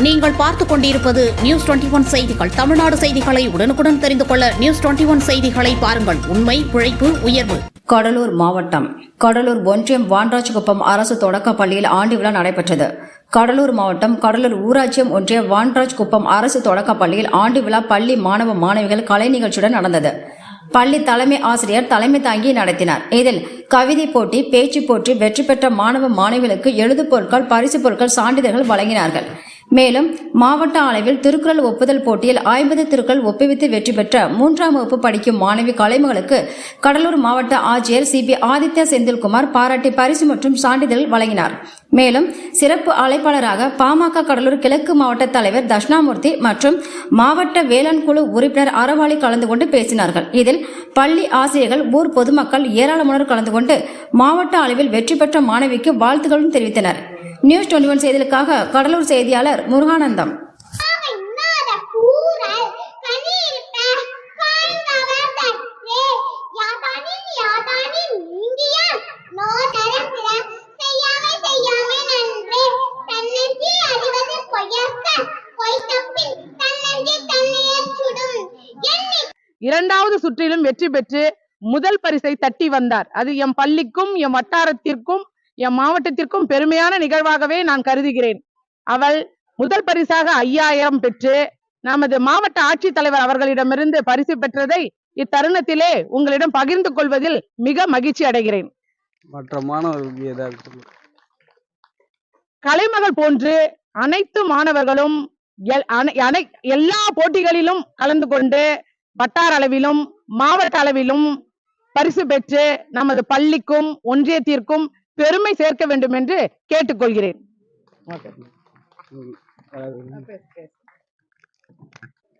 நீங்கள் பார்த்துக் கொண்டிருப்பது நியூஸ் டுவெண்டி ஒன் செய்திகள். தமிழ்நாடு செய்திகளை உடனுக்குடன் தெரிந்து கொள்ள நியூஸ் டுவெண்டி ஒன் செய்திகளை பாருங்கள். உண்மை உழைப்பு உயர்வு. கடலூர் மாவட்டம். கடலூர் ஒன்றியம் வான்ராஜ்குப்பம் அரசு தொடக்கப் பள்ளியில் ஆண்டு விழா நடைபெற்றது. கடலூர் மாவட்டம் கடலூர் ஊராட்சியம் ஒன்றிய வான்ராஜ்குப்பம் அரசு தொடக்கப் பள்ளியில் ஆண்டு விழா பள்ளி மாணவ மாணவிகள் கலை நிகழ்ச்சியுடன் நடந்தது. பள்ளி தலைமை ஆசிரியர் தலைமை தாங்கி நடத்தினார். இதில் கவிதை போட்டி பேச்சு போட்டி வெற்றி பெற்ற மாணவ மாணவிகளுக்கு எழுது பொருட்கள் பரிசு பொருட்கள் சான்றிதழ்கள் வழங்கினார்கள். மேலும் மாவட்ட அளவில் திருக்குறள் ஒப்புதல் போட்டியில் ஐம்பது திருக்குறள் ஒப்புவித்து வெற்றி பெற்ற மூன்றாம் வகுப்பு படிக்கும் மாணவி கலைமகளுக்கு கடலூர் மாவட்ட ஆட்சியர் சிபி ஆதித்ய செந்தில்குமார் பாராட்டி பரிசு மற்றும் சான்றிதழ் வழங்கினார். மேலும் சிறப்பு அழைப்பாளராக பாமக கடலூர் கிழக்கு மாவட்ட தலைவர் தட்சிணாமூர்த்தி மற்றும் மாவட்ட வேளாண் குழு உறுப்பினர் அறவாளி கலந்து கொண்டு பேசினார்கள். இதில் பள்ளி ஆசிரியர்கள் ஊர் பொதுமக்கள் ஏராளமானோர் கலந்து கொண்டு மாவட்ட அளவில் வெற்றி பெற்ற மாணவிக்கு வாழ்த்துக்களும் தெரிவித்தனர். நியூஸ் டுவெண்டி ஒன் செய்திகளுக்காக கடலூர் செய்தியாளர் முருகானந்தம். இரண்டாவது சுற்றிலும் வெற்றி பெற்று முதல் பரிசை தட்டி வந்தார். அது எம் பள்ளிக்கும் எம் வட்டாரத்திற்கும் எம் மாவட்டத்திற்கும் பெருமையான நிகழ்வாகவே நான் கருதுகிறேன் அவள் முதல் பரிசாக ஐயாயிரம் பெற்று நமது மாவட்ட ஆட்சித்தலைவர் அவர்களிடமிருந்து பரிசு பெற்றதை இத்தருணத்திலே உங்களிடம் பகிர்ந்து கொள்வதில் மிக மகிழ்ச்சி அடைகிறேன் மற்ற. கலைமகள் போன்று அனைத்து மாணவர்களும் எல்லா போட்டிகளிலும் கலந்து கொண்டு வட்டார அளவிலும் மாவட்ட அளவிலும் பரிசு பெற்று நமது பள்ளிக்கும் ஒன்றியத்திற்கும் பெருமை சேர்க்க வேண்டும் என்று கேட்டுக்கொள்கிறேன்.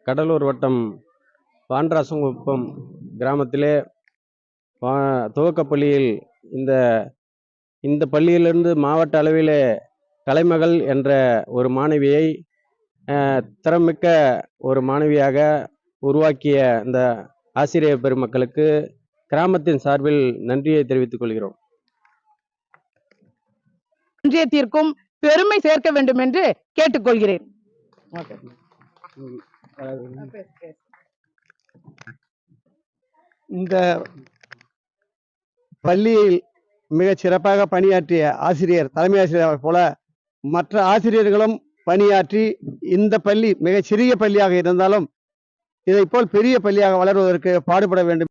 கடலூர் வட்டம் பாண்டராசங்குப்பம் கிராமத்திலே துவக்கப்பள்ளியில் இந்த இந்த பள்ளியிலிருந்து மாவட்ட அளவிலே கலைமகள் என்ற ஒரு மாணவியை திறமிக்க ஒரு மாணவியாக உருவாக்கிய இந்த ஆசிரியர் பெருமக்களுக்கு கிராமத்தின் சார்பில் நன்றியை தெரிவித்துக் கொள்கிறோம். ஒன்றியத்திற்கும் பெருமை சேர்க்க வேண்டும் என்று கேட்டுக்கொள்கிறேன். இந்த பள்ளியில் மிகச் சிறப்பாக பணியாற்றிய ஆசிரியர் தலைமை ஆசிரியர் போல மற்ற ஆசிரியர்களும் பணியாற்றி இந்த பள்ளி மிகச் சிறிய பள்ளியாக இருந்தாலும் இதைப்போல் பெரிய பள்ளியாக வளருவதற்கு பாடுபட வேண்டும்.